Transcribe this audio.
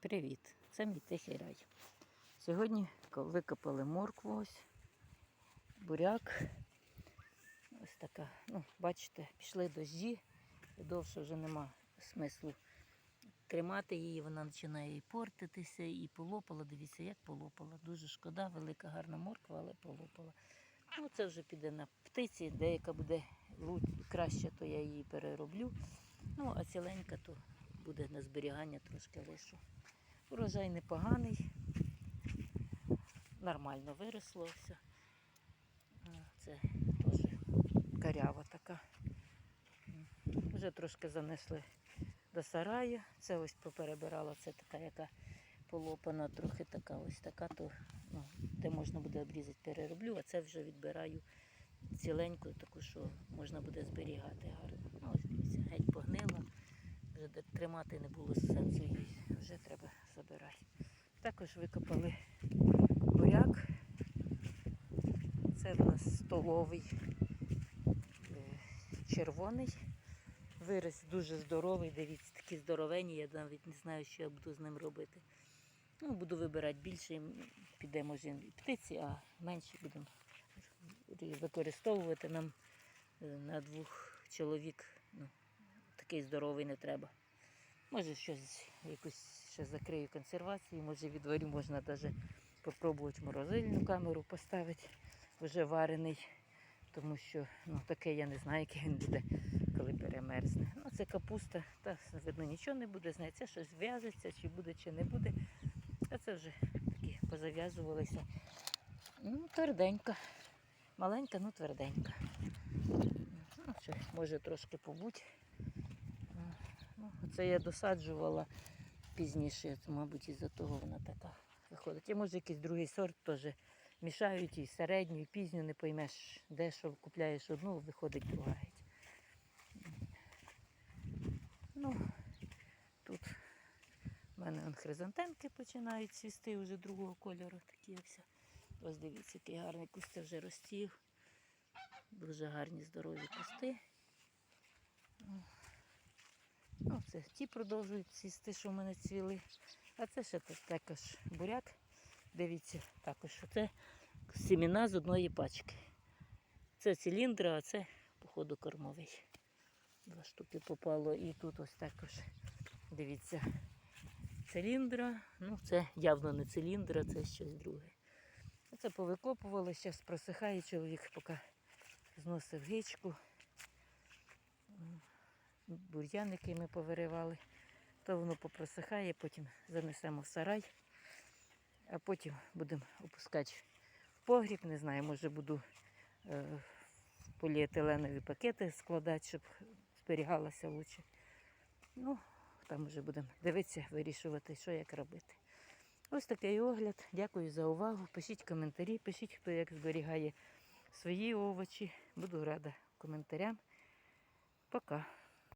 Привіт! Це мій тихий рай. Сьогодні викопали моркву ось, буряк. Ось така. Ну, бачите, пішли дощі, і довше вже нема смислу тримати її, вона починає і портитися, і полопала. Дивіться, як полопала. Дуже шкода, велика гарна морква, але полопала. Ну, це вже піде на птиці, деяка буде краще, то я її перероблю. Ну, а ціленька, то буде на зберігання трошки лишу. Урожай непоганий, нормально виросло все. Це теж карява така. Вже трошки занесли до сараю. Це ось поперебирала, це така, яка полопана, трохи така, ось така, то ну, де можна буде обрізати, перероблю, а це вже відбираю ціленьку, таку, що можна буде зберігати гарно. Ну, ось геть погнила. Вже тримати не було сенсу її, вже треба забирати. Також викопали буряк. Це в нас столовий е, червоний. Виріс дуже здоровий, дивіться, такі здоровені, я навіть не знаю, що я буду з ним робити. Ну, буду вибирати більше, піде може птиці, а менше будемо використовувати нам е, на двох чоловік. Ну, такий здоровий не треба. Може щось якусь ще закрию консервацію, може від дворі можна навіть спробувати морозильну камеру поставити, вже варений, тому що ну, таке я не знаю, який він буде, коли перемерзне. Ну, це капуста, та видно нічого не буде, знає, це щось в'яжеться, чи буде, чи не буде. А це вже такі позав'язувалися. Ну, тверденька. Маленька, ну тверденька. Ну, ще може трошки побуть. Це я досаджувала пізніше, мабуть, із-за того вона така виходить. І може якийсь другий сорт теж мішають і середню, і пізню, не поймеш, де що купляєш одну, виходить друга. Ну, тут в мене он хризантемки починають цвісти вже другого кольору, такі ось. Ось дивіться, який гарний куст вже ростів. Дуже гарні здорові кусти. Ну, це ті продовжують цвісти, що в мене цвіли. А це ще також буряк. Дивіться, також це сіміна з одної пачки. Це циліндра, а це, походу, кормовий. Два штуки попало. І тут ось також, дивіться, циліндра. Ну, це явно не циліндра, це щось друге. Це повикопували, зараз просихає чоловік, поки зносив гичку бур'ян, який ми повиривали, то воно попросихає, потім занесемо в сарай, а потім будемо опускати в погріб. Не знаю, може буду е, поліетиленові пакети складати, щоб зберігалося лучше. Ну, там вже будемо дивитися, вирішувати, що як робити. Ось такий огляд. Дякую за увагу. Пишіть коментарі, пишіть, хто як зберігає свої овочі. Буду рада коментарям. Пока.